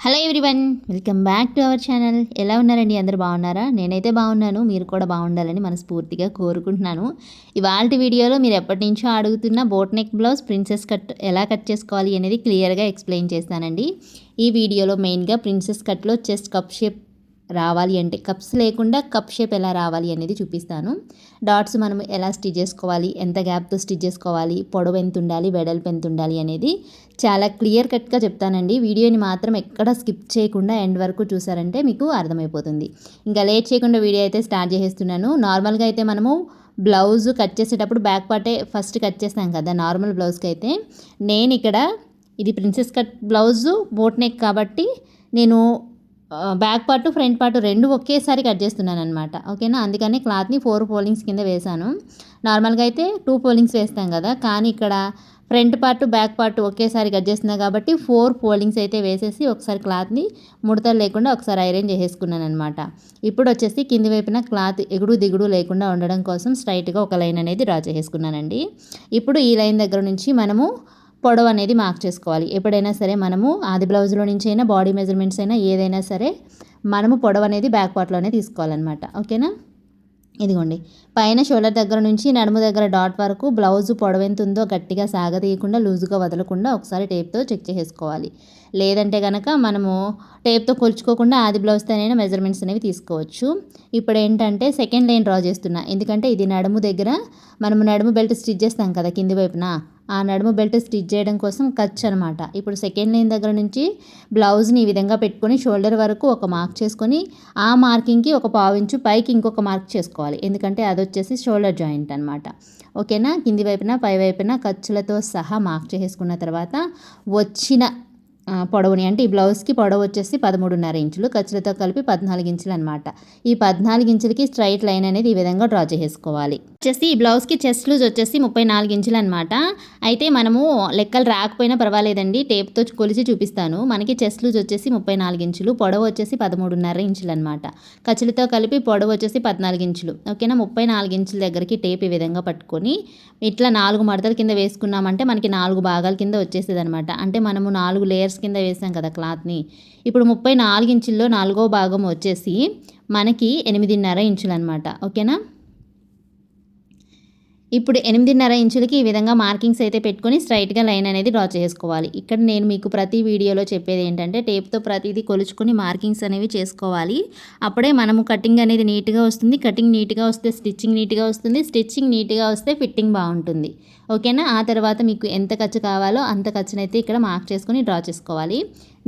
Hello everyone welcome back to our channel. ఎలా ఉన్నారండి? అందరు బాగున్నారా? నేనైతే బాగున్నాను. మీరు కూడా బాగుండాలని మనస్ఫూర్తిగా కోరుకుంటున్నాను. ఇవాళ వీడియోలో మీరు ఎప్పటి నుంచో అడుగుతున్న boat neck blouse princess cut ఎలా కట్ చేసుకోవాలి అనేది క్లియర్గా ఎక్స్ప్లెయిన్ చేస్తానండి. ఈ వీడియోలో మెయిన్గా ప్రిన్సెస్ కట్లో చెస్ట్ కప్ షేప్ రావాలి అంటే కప్స్ లేకుండా కప్ షేప్ ఎలా రావాలి అనేది చూపిస్తాను. డాట్స్ మనం ఎలా స్టిచ్ చేసుకోవాలి ఎంత గ్యాప్తో స్టిచ్ చేసుకోవాలి పొడవు ఎంత ఉండాలి వెడల్పు ఎంత ఉండాలి అనేది చాలా క్లియర్ కట్గా చెప్తానండి. వీడియోని మాత్రం ఎక్కడ స్కిప్ చేయకుండా ఎండ్ వరకు చూసారంటే మీకు అర్థమైపోతుంది. ఇంకా లేట్ చేయకుండా వీడియో అయితే స్టార్ట్ చేసేస్తున్నాను. నార్మల్గా అయితే మనము బ్లౌజ్ కట్ చేసేటప్పుడు బ్యాక్ పార్టే ఫస్ట్ కట్ చేస్తాం కదా నార్మల్ బ్లౌజ్కి అయితే. నేను ఇక్కడ ఇది princess cut blouse boat neck కాబట్టి నేను బ్యాక్ పార్ట్ ఫ్రంట్ పార్ట్ రెండు ఒకేసారి కట్ చేస్తున్నాను అనమాట ఓకేనా? అందుకని క్లాత్ని ఫోర్ పోలింగ్స్ కింద వేశాను. నార్మల్గా అయితే టూ పోలింగ్స్ వేస్తాం కదా. కానీ ఇక్కడ ఫ్రంట్ పార్ట్ బ్యాక్ పార్ట్ ఒకేసారి కట్ చేస్తున్నా కాబట్టి ఫోర్ ఫోల్డింగ్స్ అయితే వేసేసి ఒకసారి క్లాత్ని ముడతలు లేకుండా ఒకసారి ఐరన్ చేసేసుకున్నాను అనమాట ఇప్పుడు వచ్చేసి కింది వైపున క్లాత్ ఎగుడు దిగుడు లేకుండా ఉండడం కోసం స్ట్రైట్గా ఒక లైన్ అనేది డ్రా చేసేసుకున్నానండి. ఇప్పుడు ఈ లైన్ దగ్గర నుంచి మనము పొడవు అనేది మార్క్ చేసుకోవాలి. ఎప్పుడైనా సరే మనము ఆది బ్లౌజ్లో నుంచి అయినా బాడీ మెజర్మెంట్స్ అయినా ఏదైనా సరే మనము పొడవు అనేది బ్యాక్ పార్ట్లోనే తీసుకోవాలన్నమాట. ఓకేనా ఇదిగోండి. పైన షోల్డర్ దగ్గర నుంచి నడుము దగ్గర డాట్ వరకు బ్లౌజ్ పొడవు ఎంత ఉందో గట్టిగా సాగతీయకుండా లూజుగా వదలకుండా ఒకసారి టేప్తో చెక్ చేసుకోవాలి లేదంటే కనుక మనము టేప్తో కొలుచుకోకుండా ఆది బ్లౌజ్తోనైనా మెజర్మెంట్స్ అనేవి తీసుకోవచ్చు. ఇప్పుడు ఏంటంటే సెకండ్ లైన్ డ్రా చేస్తున్నా. ఎందుకంటే ఇది నడుము దగ్గర మనము నడుము బెల్ట్ స్టిచ్ చేస్తాం కదా కింది వైపున. ఆ నడుము బెల్ట్ స్టిచ్ చేయడం కోసం ఖర్చు అనమాట ఇప్పుడు సెకండ్ లైన్ దగ్గర నుంచి బ్లౌజ్ని ఈ విధంగా పెట్టుకొని షోల్డర్ వరకు ఒక మార్క్ చేసుకొని ఆ మార్కింగ్కి ఒక పావించు పైకి ఇంకొక మార్క్ చేసుకోవాలి. ఎందుకంటే అది వచ్చేసి షోల్డర్ జాయింట్ అనమాట ఓకేనా? కింది వైపున పై వైపున ఖర్చులతో సహా మార్క్ చేసుకున్న తర్వాత వచ్చిన పొడవుని అంటే ఈ బ్లౌజ్కి పొడవు వచ్చేసి పదమూడున్నర ఇంచులు ఖర్చులతో కలిపి పద్నాలుగు ఇంచులు అనమాట ఈ పద్నాలుగు ఇంచులకి స్ట్రైట్ లైన్ అనేది ఈ విధంగా డ్రా చేసుకోవాలి వచ్చేసి ఈ బ్లౌజ్కి చెస్ట్ లూజ్ వచ్చేసి ముప్పై నాలుగు ఇంచులు అనమాట అయితే మనము లెక్కలు రాకపోయినా పర్వాలేదండి. టేప్తో కొలిచి చూపిస్తాను. మనకి చెస్ట్ లూజ్ వచ్చేసి ముప్పై నాలుగు ఇంచులు పొడవు వచ్చేసి పదమూడున్నర ఇంచులు అనమాట ఖర్చులతో కలిపి పొడవు వచ్చేసి పద్నాలుగు ఇంచులు. ఓకేనా? ముప్పై నాలుగు ఇంచుల దగ్గరికి టేప్ ఈ విధంగా పట్టుకొని ఇట్లా నాలుగు మడతల కింద వేసుకున్నామంటే మనకి నాలుగు భాగాల కింద వచ్చేసేది అనమాట అంటే మనము నాలుగు లేయర్స్ కింద వేసాం కదా క్లాత్ని. ఇప్పుడు ముప్పై నాలుగు ఇంచుల్లో నాలుగో భాగం వచ్చేసి మనకి ఎనిమిదిన్నర ఇంచులు అనమాట ఓకేనా? ఇప్పుడు ఎనిమిదిన్నర ఇంచులకి ఈ విధంగా మార్కింగ్స్ అయితే పెట్టుకొని స్ట్రైట్గా లైన్ అనేది డ్రా చేసుకోవాలి. ఇక్కడ నేను మీకు ప్రతి వీడియోలో చెప్పేది ఏంటంటే టేప్తో ప్రతిదీ కొలుచుకొని మార్కింగ్స్ అనేవి చేసుకోవాలి. అప్పుడే మనము కటింగ్ అనేది నీట్గా వస్తుంది. కటింగ్ నీట్గా వస్తే స్టిచ్చింగ్ నీట్గా వస్తుంది. స్టిచ్చింగ్ నీట్గా వస్తే ఫిట్టింగ్ బాగుంటుంది. ఓకేనా? ఆ తర్వాత మీకు ఎంత ఖర్చు కావాలో అంత ఖర్చునైతే ఇక్కడ మార్క్ చేసుకొని డ్రా చేసుకోవాలి.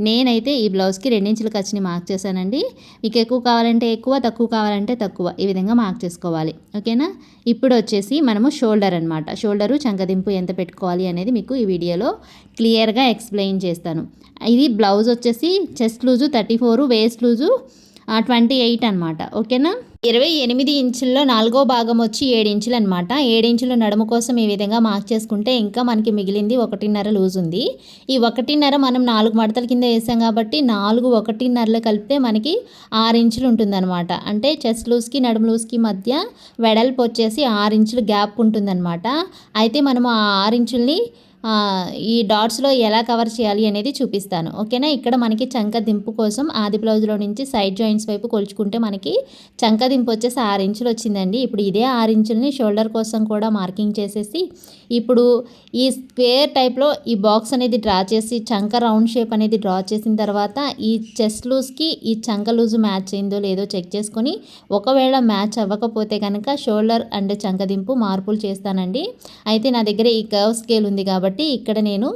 నేనైతే ఈ బ్లౌజ్కి రెండించుల ఖర్చుని మార్క్ చేశానండి. మీకు ఎక్కువ కావాలంటే ఎక్కువ తక్కువ కావాలంటే తక్కువ. ఈ విధంగా మార్క్ చేసుకోవాలి. ఓకేనా? ఇప్పుడు వచ్చేసి మనము షోల్డర్ అనమాట షోల్డరు చంకదింపు ఎంత పెట్టుకోవాలి అనేది మీకు ఈ వీడియోలో క్లియర్గా ఎక్స్ప్లెయిన్ చేస్తాను. ఇది బ్లౌజ్ వచ్చేసి chest loose thirty four waist loose twenty eight అనమాట ఓకేనా? ఇరవై ఎనిమిది ఇంచుల్లో నాలుగో భాగం వచ్చి ఏడు ఇంచులు అనమాట ఇంచుల నడుము కోసం ఈ విధంగా మార్క్ చేసుకుంటే ఇంకా మనకి మిగిలింది ఒకటిన్నర లూజ్ ఉంది. ఈ ఒకటిన్నర మనం నాలుగు మడతల కింద వేసాం కాబట్టి నాలుగు ఒకటిన్నరలో కలిపితే మనకి ఆరు ఇంచులు ఉంటుందన్నమాట. అంటే చెస్ట్ లూజ్కి నడుము లూజ్కి మధ్య వెడల్పు వచ్చేసి ఆరు ఇంచులు గ్యాప్ ఉంటుందన్నమాట. అయితే మనం ఆ ఆరు ఇంచుల్ని ఈ డాట్స్లో ఎలా కవర్ చేయాలి అనేది చూపిస్తాను. ఓకేనా? ఇక్కడ మనకి చంక దింపు కోసం ఆది బ్లౌజ్లో నుంచి సైడ్ జాయింట్స్ వైపు కొలుచుకుంటే మనకి చంక దింపు వచ్చేసి ఆరు ఇంచులు వచ్చిందండి. ఇప్పుడు ఇదే ఆరు ఇంచుల్ని షోల్డర్ కోసం కూడా మార్కింగ్ చేసేసి ఇప్పుడు ఈ స్క్వేర్ టైప్లో ఈ బాక్స్ అనేది డ్రా చేసి చంక రౌండ్ షేప్ అనేది డ్రా చేసిన తర్వాత ఈ చెస్ట్ లూజ్కి ఈ చంక లూజ్ మ్యాచ్ అయిందో లేదో చెక్ చేసుకొని ఒకవేళ మ్యాచ్ అవ్వకపోతే కనుక షోల్డర్ అండ్ చంక దింపు మార్పులు చేస్తానండి. అయితే నా దగ్గర ఈ కర్వ్ స్కేల్ ఉంది కాబట్టి కాబట్టి ఇక్కడ నేను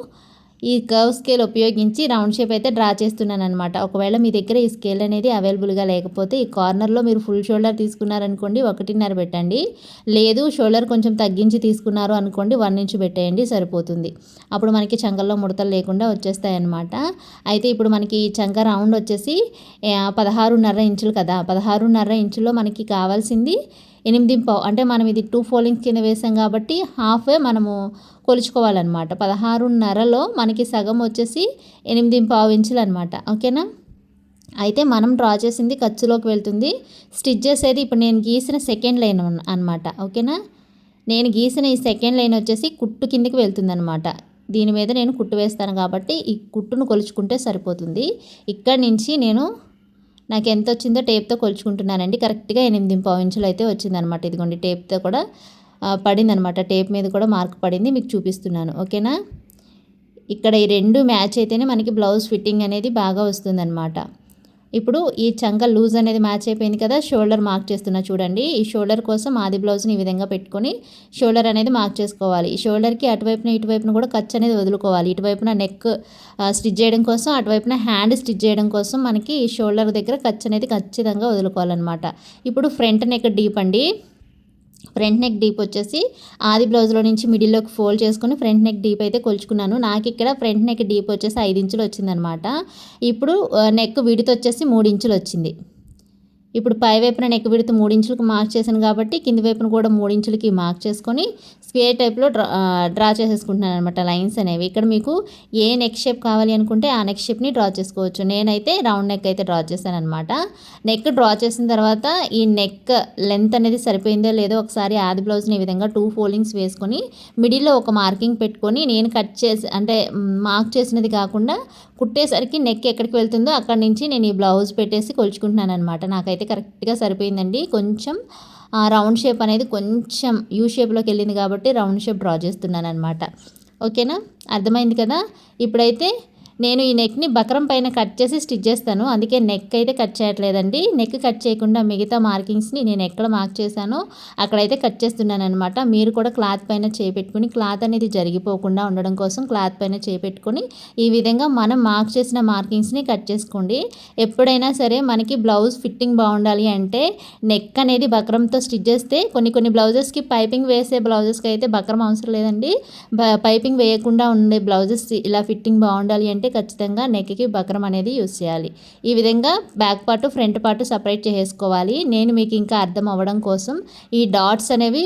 ఈ కర్వ్ స్కేల్ ఉపయోగించి రౌండ్ షేప్ అయితే డ్రా చేస్తున్నాను అనమాట ఒకవేళ మీ దగ్గర ఈ స్కేల్ అనేది అవైలబుల్గా లేకపోతే ఈ కార్నర్లో మీరు ఫుల్ షోల్డర్ తీసుకున్నారనుకోండి ఒకటిన్నర పెట్టండి. లేదు షోల్డర్ కొంచెం తగ్గించి తీసుకున్నారు అనుకోండి వన్ ఇంచ్ పెట్టేయండి సరిపోతుంది. అప్పుడు మనకి చంకల్లో ముడతలు లేకుండా వచ్చేస్తాయి అనమాట అయితే ఇప్పుడు మనకి చంక రౌండ్ వచ్చేసి పదహారున్నర ఇంచులు కదా. పదహారున్నర ఇంచులో మనకి కావాల్సింది ఎనిమిది పావు అంటే మనం ఇది టూ ఫోల్డింగ్స్ కింద వేసాం కాబట్టి హాఫ్ మనము కొలుచుకోవాలన్నమాట. పదహారున్నరలో మనకి సగం వచ్చేసి ఎనిమిది పావు ఇంచులు అనమాట ఓకేనా? అయితే మనం డ్రా చేసింది ఖర్చులోకి వెళ్తుంది. స్టిచ్ చేసేది ఇప్పుడు నేను గీసిన సెకండ్ లైన్ అనమాట ఓకేనా? నేను గీసిన ఈ సెకండ్ లైన్ వచ్చేసి కుట్టు కిందకి వెళ్తుంది అనమాట దీని మీద నేను కుట్టు వేస్తాను కాబట్టి ఈ కుట్టును కొలుచుకుంటే సరిపోతుంది. ఇక్కడ నుంచి నేను నాకు ఎంత వచ్చిందో టేప్తో కొలుచుకుంటున్నానండి. కరెక్ట్గా ఎనిమిది పావు ఇంచులు అయితే వచ్చిందనమాట ఇదిగోండి టేప్తో కూడా పడిందనమాట. టేప్ మీద కూడా మార్క్ పడింది. మీకు చూపిస్తున్నాను. ఓకేనా? ఇక్కడ ఈ రెండు మ్యాచ్ అయితేనే మనకి బ్లౌజ్ ఫిట్టింగ్ అనేది బాగా వస్తుందన్నమాట ఇప్పుడు ఈ చంక లూజ్ అనేది మ్యాచ్ అయిపోయింది కదా షోల్డర్ మార్క్ చేస్తున్నా చూడండి. ఈ షోల్డర్ కోసం ఆది బ్లౌజ్ని ఈ విధంగా పెట్టుకొని షోల్డర్ అనేది మార్క్ చేసుకోవాలి. ఈ షోల్డర్కి అటువైపున ఇటువైపున కూడా ఖర్చు అనేది వదులుకోవాలి. ఇటువైపున నెక్ స్టిచ్ చేయడం కోసం అటువైపున హ్యాండ్ స్టిచ్ చేయడం కోసం మనకి ఈ షోల్డర్ దగ్గర ఖర్చు అనేది ఖచ్చితంగా వదులుకోవాలన్నమాట. ఇప్పుడు ఫ్రంట్ నెక్ డీప్ అండి. ఫ్రంట్ నెక్ డీప్ వచ్చేసి ఆది బ్లౌజ్లో నుంచి మిడిల్లోకి ఫోల్డ్ చేసుకుని ఫ్రంట్ నెక్ డీప్ అయితే కొలుచుకున్నాను. నాకు ఇక్కడ ఫ్రంట్ నెక్ డీప్ వచ్చేసి ఐదు ఇంచులు వచ్చిందనమాట ఇప్పుడు నెక్ విడితో వచ్చేసి మూడు ఇంచులు వచ్చింది. ఇప్పుడు పై వైపున నెక్ విడుతు మూడించులకు మార్క్ చేశాను కాబట్టి కింది వైపున కూడా మూడించులకి మార్క్ చేసుకొని స్క్వేర్ టైప్లో డ్రా డ్రా చేసేసుకుంటున్నాను అనమాట లైన్స్ అనేవి. ఇక్కడ మీకు ఏ నెక్ షేప్ కావాలి అనుకుంటే ఆ నెక్ షేప్ని డ్రా చేసుకోవచ్చు. నేనైతే రౌండ్ నెక్ అయితే డ్రా చేశాను అనమాట నెక్ డ్రా చేసిన తర్వాత ఈ నెక్ లెంత్ అనేది సరిపోయిందో లేదో ఒకసారి ఆది బ్లౌజ్ని ఈ విధంగా టూ ఫోల్డింగ్స్ వేసుకొని మిడిల్లో ఒక మార్కింగ్ పెట్టుకొని నేను కట్ చేసి అంటే మార్క్ చేసినది కాకుండా కుట్టేసరికి నెక్ ఎక్కడికి వెళ్తుందో అక్కడి నుంచి నేను ఈ బ్లౌజ్ పెట్టేసి కొలుచుకుంటున్నాను అనమాట నాకైతే కరెక్ట్గా సరిపోయిందండి. కొంచెం రౌండ్ షేప్ అనేది కొంచెం యూ షేప్లోకి వెళ్ళింది కాబట్టి రౌండ్ షేప్ డ్రా చేస్తున్నాను అనమాట ఓకేనా? అర్థమైంది కదా? ఇప్పుడైతే నేను ఈ నెక్ని బక్రం పైన కట్ చేసి స్టిచ్ చేస్తాను. అందుకే నెక్ అయితే కట్ చేయట్లేదండి. నెక్ కట్ చేయకుండా మిగతా మార్కింగ్స్ని నేను ఎక్కడ మార్క్ చేశానో అక్కడైతే కట్ చేస్తున్నాను అనమాట మీరు కూడా క్లాత్ పైన చేపెట్టుకుని క్లాత్ అనేది జరిగిపోకుండా ఉండడం కోసం క్లాత్ పైన చేపెట్టుకొని ఈ విధంగా మనం మార్క్ చేసిన మార్కింగ్స్ని కట్ చేసుకోండి. ఎప్పుడైనా సరే మనకి బ్లౌజ్ ఫిట్టింగ్ బాగుండాలి అంటే నెక్ అనేది బక్రంతో స్టిచ్ చేస్తే కొన్ని కొన్ని బ్లౌజెస్కి పైపింగ్ వేసే బ్లౌజెస్కి అయితే బక్రం అవసరం లేదండి. పైపింగ్ వేయకుండా ఉండే బ్లౌజెస్ ఇలా ఫిట్టింగ్ బాగుండాలి అంటే అంటే ఖచ్చితంగా నెక్కి బక్రం అనేది యూస్ చేయాలి. ఈ విధంగా back part front part separate చేసుకోవాలి నేను మీకు ఇంకా అర్థం అవ్వడం కోసం ఈ డాట్స్ అనేవి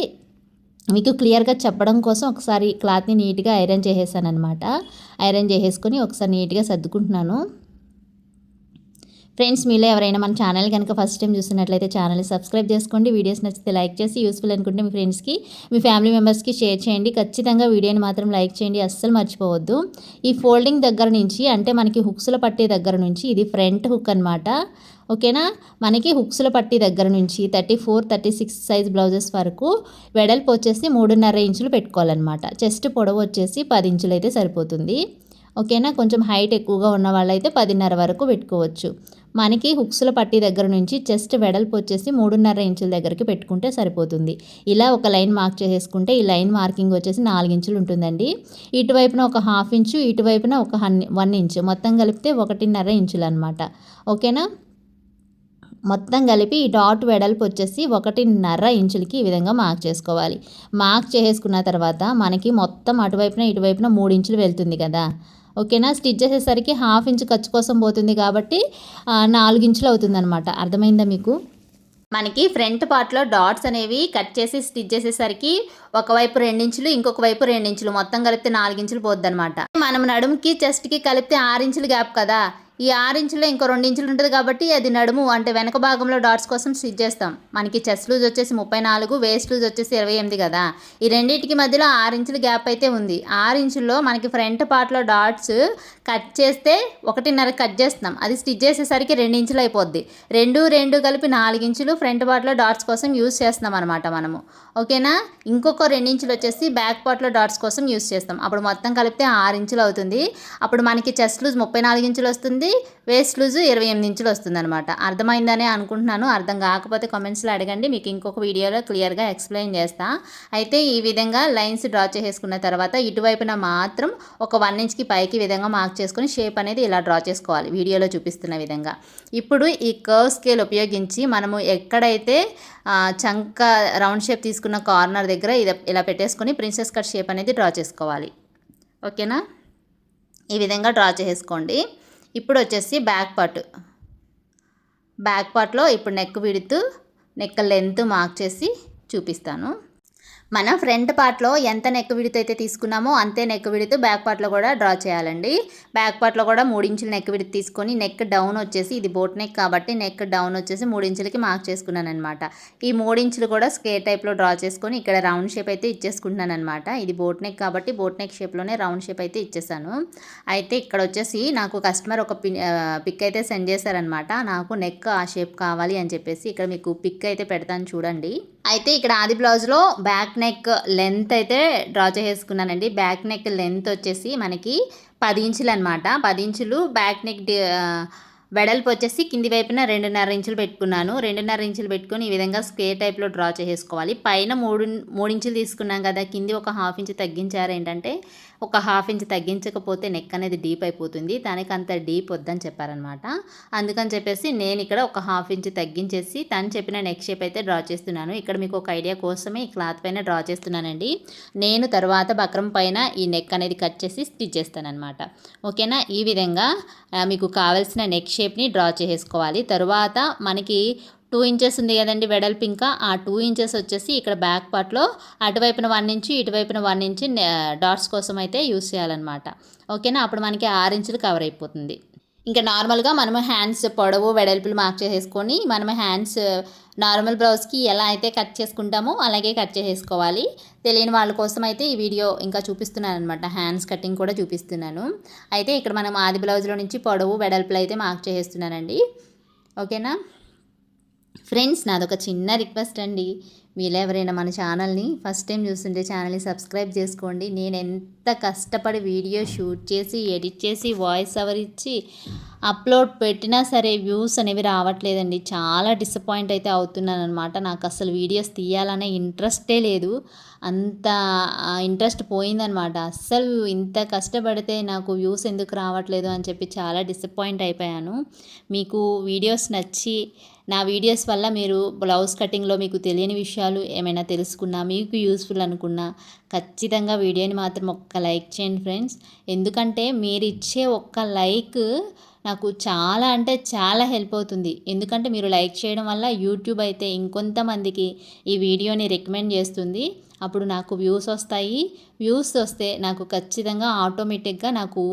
మీకు క్లియర్గా చెప్పడం కోసం ఒకసారి క్లాత్ని నీట్గా ఐరన్ చేసేసాను అనమాట ఐరన్ చేసేసుకొని ఒకసారి నీట్గా సర్దుకుంటున్నాను. ఫ్రెండ్స్ మీలో ఎవరైనా మన ఛానల్ కనుక ఫస్ట్ టైం చూస్తున్నట్లయితే ఛానల్ని సబ్స్క్రైబ్ చేసుకోండి. వీడియోస్ నచ్చితే లైక్ చేసి యూస్ఫుల్ అనుకుంటే మీ ఫ్రెండ్స్కి మీ ఫ్యామిలీ మెంబర్స్కి షేర్ చేయండి. ఖచ్చితంగా వీడియోని మాత్రం లైక్ చేయండి. అస్సలు మర్చిపోవద్దు. ఈ ఫోల్డింగ్ దగ్గర నుంచి అంటే మనకి హుక్స్ల పట్టే దగ్గర నుంచి ఇది ఫ్రంట్ హుక్ అనమాట ఓకేనా మనకి హుక్స్ల పట్టి దగ్గర నుంచి thirty four thirty six size blouses వరకు వెడల్పు వచ్చేసి మూడున్నర ఇంచులు పెట్టుకోవాలన్నమాట. చెస్ట్ పొడవు వచ్చేసి పది ఇంచులు అయితే సరిపోతుంది ఓకేనా కొంచెం హైట్ ఎక్కువగా ఉన్న వాళ్ళైతే పదిన్నర వరకు పెట్టుకోవచ్చు. మనకి హుక్స్ల పట్టి దగ్గర నుంచి చెస్ట్ వెడల్పు వచ్చేసి మూడున్నర ఇంచుల దగ్గరికి పెట్టుకుంటే సరిపోతుంది. ఇలా ఒక లైన్ మార్క్ చేసేసుకుంటే ఈ లైన్ మార్కింగ్ వచ్చేసి నాలుగు ఇంచులు ఉంటుందండి. ఇటువైపున ఒక హాఫ్ ఇంచు ఇటువైపున ఒక హన్ వన్ ఇంచు మొత్తం కలిపితే ఒకటిన్నర ఇంచులు అనమాట ఓకేనా? మొత్తం కలిపి ఈ డాట్ వెడల్పు వచ్చేసి ఒకటిన్నర ఇంచులకి ఈ విధంగా మార్క్ చేసుకోవాలి. మార్క్ చేసుకున్న తర్వాత మనకి మొత్తం అటువైపున ఇటువైపున మూడు ఇంచులు వెళ్తుంది కదా. ఓకేనా? స్టిచ్ చేసేసరికి హాఫ్ ఇంచ్ ఖర్చు కోసం పోతుంది కాబట్టి నాలుగు ఇంచులు అవుతుందన్నమాట. అర్థమైందా మీకు? మనకి ఫ్రంట్ పార్ట్లో డాట్స్ అనేవి కట్ చేసి స్టిచ్ చేసేసరికి ఒకవైపు రెండించులు ఇంకొక వైపు రెండించులు మొత్తం కలిపితే నాలుగించులు పోద్ది అనమాట మనం నడుముకి చెస్ట్కి కలిపితే ఆరించులు గ్యాప్ కదా? ఈ ఆరు ఇంచులో ఇంకో రెండు ఇంచులు ఉంటుంది కాబట్టి అది నడుము. అంటే వెనక భాగంలో డాట్స్ కోసం స్టిచ్ చేస్తాం. మనకి చెస్ట్ లూజ్ వచ్చేసి ముప్పై నాలుగు వేస్ట్ లూజ్ వచ్చేసి ఇరవై ఎనిమిది కదా. ఈ రెండింటికి మధ్యలో ఆరు ఇంచుల గ్యాప్ అయితే ఉంది. ఆరు ఇంచుల్లో మనకి ఫ్రంట్ పార్ట్లో డాట్స్ కట్ చేస్తే ఒకటిన్నర కట్ చేస్తున్నాం. అది స్టిచ్ చేసేసరికి రెండు ఇంచులు అయిపోద్ది. రెండు రెండు కలిపి నాలుగు ఇంచులు ఫ్రంట్ పార్ట్లో డాట్స్ కోసం యూస్ చేస్తున్నాం అనమాట మనము. ఓకేనా? ఇంకొక రెండు ఇంచులు వచ్చేసి బ్యాక్ పార్ట్లో డాట్స్ కోసం యూస్ చేస్తాం. అప్పుడు మొత్తం కలిపితే ఆరు ఇంచులు అవుతుంది. అప్పుడు మనకి చెస్ట్ లూజ్ ముప్పై నాలుగు ఇంచులు వస్తుంది. వేస్ట్ లూజ్ ఇరవై ఎనిమిది ఇంచులు వస్తుందన్నమాట. అర్థమైందనే అనుకుంటున్నాను. అర్థం కాకపోతే కామెంట్స్లో అడగండి. మీకు ఇంకొక వీడియోలో క్లియర్గా ఎక్స్ప్లెయిన్ చేస్తా. అయితే ఈ విధంగా లైన్స్ డ్రా చేసుకున్న తర్వాత ఇటువైపున మాత్రం ఒక వన్ ఇంచ్కి పైకి విధంగా మార్క్ చేసుకుని షేప్ అనేది ఇలా డ్రా చేసుకోవాలి. వీడియోలో చూపిస్తున్న విధంగా. ఇప్పుడు ఈ కర్వ్ స్కేల్ ఉపయోగించి మనము ఎక్కడైతే చంక రౌండ్ షేప్ తీసుకున్న కార్నర్ దగ్గర ఇలా పెట్టేసుకొని ప్రిన్సెస్ కట్ షేప్ అనేది డ్రా చేసుకోవాలి. ఓకేనా? ఈ విధంగా డ్రా చేసుకోండి. ఇప్పుడు వచ్చేసి బ్యాక్ పార్ట్. బ్యాక్ పార్ట్లో ఇప్పుడు నెక్ విడుతూ నెక్ లెంత్ మార్క్ చేసి చూపిస్తాను. మనం ఫ్రంట్ పార్ట్లో ఎంత నెక్ విడుతు అయితే తీసుకున్నామో అంతే నెక్ విడుతు బ్యాక్ పార్ట్లో కూడా డ్రా చేయాలండి. బ్యాక్ పార్ట్లో కూడా మూడించులు నెక్ విడుతు తీసుకొని నెక్ డౌన్ వచ్చేసి ఇది బోట్ నెక్ కాబట్టి నెక్ డౌన్ వచ్చేసి మూడించులకి మార్క్ చేసుకున్నాను అనమాట ఈ మూడించులు కూడా స్కే టైప్లో డ్రా చేసుకొని ఇక్కడ రౌండ్ షేప్ అయితే ఇచ్చేసుకుంటున్నాను అనమాట ఇది బోట్ నెక్ కాబట్టి బోట్ నెక్ షేప్లోనే రౌండ్ షేప్ అయితే ఇచ్చేసాను. అయితే ఇక్కడ వచ్చేసి నాకు కస్టమర్ ఒక పిక్ అయితే సెండ్ చేశారనమాట నాకు నెక్ ఆ షేప్ కావాలి అని చెప్పేసి ఇక్కడ మీకు పిక్ అయితే పెడతాను చూడండి. అయితే ఇక్కడ ఆది బ్లౌజ్లో బ్యాక్ నెక్ లెంత్ అయితే డ్రా చేసుకున్నానండి బ్యాక్ నెక్ లెంత్ వచ్చేసి మనకి పది ఇంచులు అనమాట పది ఇంచులు బ్యాక్ నెక్ వెడల్పు వచ్చేసి కింది వైపున రెండున్నర ఇంచులు పెట్టుకున్నాను. రెండున్నర ఇంచులు పెట్టుకొని ఈ విధంగా స్క్వేర్ టైప్లో డ్రా చేసుకోవాలి పైన మూడు మూడు ఇంచులు తీసుకున్నాం కదా కింది ఒక హాఫ్ ఇంచ్ తగ్గించారు. ఏంటంటే ఒక హాఫ్ ఇంచ్ తగ్గించకపోతే నెక్ అనేది డీప్ అయిపోతుంది. దానికి అంత డీప్ వద్దని చెప్పారనమాట అందుకని చెప్పేసి నేను ఇక్కడ ఒక హాఫ్ ఇంచ్ తగ్గించేసి తను చెప్పిన నెక్ షేప్ అయితే డ్రా చేస్తున్నాను. ఇక్కడ మీకు ఒక ఐడియా కోసమే ఈ క్లాత్ పైన డ్రా చేస్తున్నానండి. నేను తర్వాత బక్రం పైన ఈ నెక్ అనేది కట్ చేసి స్టిచ్ చేస్తానమాట ఓకేనా? ఈ విధంగా మీకు కావాల్సిన నెక్ షేప్ని డ్రా చేసుకోవాలి. తరువాత మనకి టూ ఇంచెస్ ఉంది కదండి వెడల్పు ఇంకా. ఆ టూ ఇంచెస్ వచ్చేసి ఇక్కడ బ్యాక్ పార్ట్లో అటువైపున వన్ ఇంచు ఇటువైపున వన్ ఇంచు డాట్స్ కోసం అయితే యూస్ చేయాలన్నమాట. ఓకేనా అప్పుడు మనకి ఆరు ఇంచులు కవర్ అయిపోతుంది. ఇంకా నార్మల్గా మనము హ్యాండ్స్ పొడవు వెడల్పులు మార్క్ చేసేసుకొని మనము హ్యాండ్స్ నార్మల్ బ్లౌజ్కి ఎలా అయితే కట్ చేసుకుంటామో అలాగే కట్ చేసేసుకోవాలి. తెలియని వాళ్ళ కోసం అయితే ఈ వీడియో ఇంకా చూపిస్తున్నాను అనమాట హ్యాండ్స్ కటింగ్ కూడా చూపిస్తున్నాను. అయితే ఇక్కడ మనం ఆది బ్లౌజ్లో నుంచి పొడవు వెడల్పులు అయితే మార్క్ చేసేస్తున్నానండి. ఓకేనా? ఫ్రెండ్స్ నాదొక చిన్న రిక్వెస్ట్ అండి. మీలో ఎవరైనా మన ఛానల్ని ఫస్ట్ టైం చూస్తుంటే ఛానల్ని సబ్స్క్రైబ్ చేసుకోండి. నేను ఎంత కష్టపడి వీడియో షూట్ చేసి ఎడిట్ చేసి వాయిస్ ఓవర్ ఇచ్చి అప్లోడ్ పెట్టినా సరే వ్యూస్ అనేవి రావట్లేదండి. చాలా డిసప్పాయింట్ అయితే అవుతున్నాను అనమాట నాకు అసలు వీడియోస్ తీయాలనే ఇంట్రెస్టే లేదు. అంత ఇంట్రెస్ట్ పోయిందనమాట అస్సలు ఇంత కష్టపడితే నాకు వ్యూస్ ఎందుకు రావట్లేదు అని చెప్పి చాలా డిసప్పాయింట్ అయిపోయాను. మీకు వీడియోస్ నచ్చి నా వీడియోస్ వల్ల మీరు బ్లౌజ్ కటింగ్లో మీకు తెలియని విషయాలు ఏమైనా తెలుసుకున్నా మీకు యూస్ఫుల్ అనుకున్నా ఖచ్చితంగా వీడియోని మాత్రం ఒక్క లైక్ చేయండి ఫ్రెండ్స్. ఎందుకంటే మీరు ఇచ్చే ఒక్క లైక్ నాకు చాలా అంటే చాలా హెల్ప్ అవుతుంది. ఎందుకంటే మీరు లైక్ చేయడం వల్ల యూట్యూబ్ అయితే ఇంకొంతమందికి ఈ వీడియోని రికమెండ్ చేస్తుంది. అప్పుడు నాకు వ్యూస్ వస్తాయి. వ్యూస్ వస్తే నాకు ఖచ్చితంగా ఆటోమేటిక్గా నాకు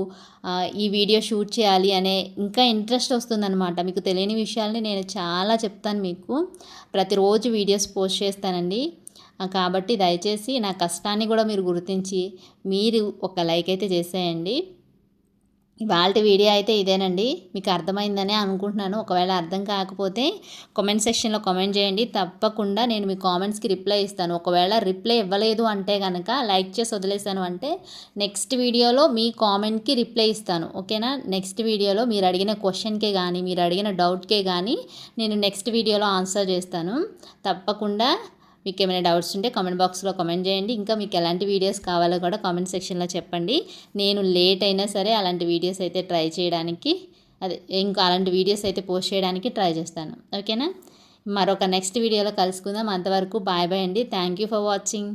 ఈ వీడియో షూట్ చేయాలి అనే ఇంకా ఇంట్రెస్ట్ వస్తుందన్నమాట. మీకు తెలియని విషయాల్ని నేను చాలా చెప్తాను మీకు. ప్రతిరోజు వీడియోస్ పోస్ట్ చేస్తానండి. కాబట్టి దయచేసి నా కష్టాన్ని కూడా మీరు గుర్తించి మీరు ఒక లైక్ అయితే చేసేయండి. ఇవాళ వీడియో అయితే ఇదేనండి. మీకు అర్థమైందని అనుకుంటున్నాను. ఒకవేళ అర్థం కాకపోతే కామెంట్ సెక్షన్లో కామెంట్ చేయండి. తప్పకుండా నేను మీ కామెంట్స్కి రిప్లై ఇస్తాను. ఒకవేళ రిప్లై ఇవ్వలేదు అంటే కనుక లైక్ చేసి వదిలేసాను అంటే నెక్స్ట్ వీడియోలో మీ కామెంట్కి రిప్లై ఇస్తాను. ఓకేనా నెక్స్ట్ వీడియోలో మీరు అడిగిన క్వశ్చన్కే కానీ మీరు అడిగిన డౌట్కే కానీ నేను నెక్స్ట్ వీడియోలో ఆన్సర్ చేస్తాను. తప్పకుండా మీకు ఏమైనా డౌట్స్ ఉంటే కామెంట్ బాక్స్లో కామెంట్ చేయండి. ఇంకా మీకు ఎలాంటి వీడియోస్ కావాలో కూడా కామెంట్ సెక్షన్లో చెప్పండి. నేను లేట్ అయినా సరే అలాంటి వీడియోస్ అయితే ట్రై చేయడానికి అదే ఇంకా అలాంటి వీడియోస్ అయితే పోస్ట్ చేయడానికి ట్రై చేస్తాను. ఓకేనా? మరొక నెక్స్ట్ వీడియోలో కలుసుకుందాం. అంతవరకు బాయ్ బాయ్ అండి. Thank you for watching.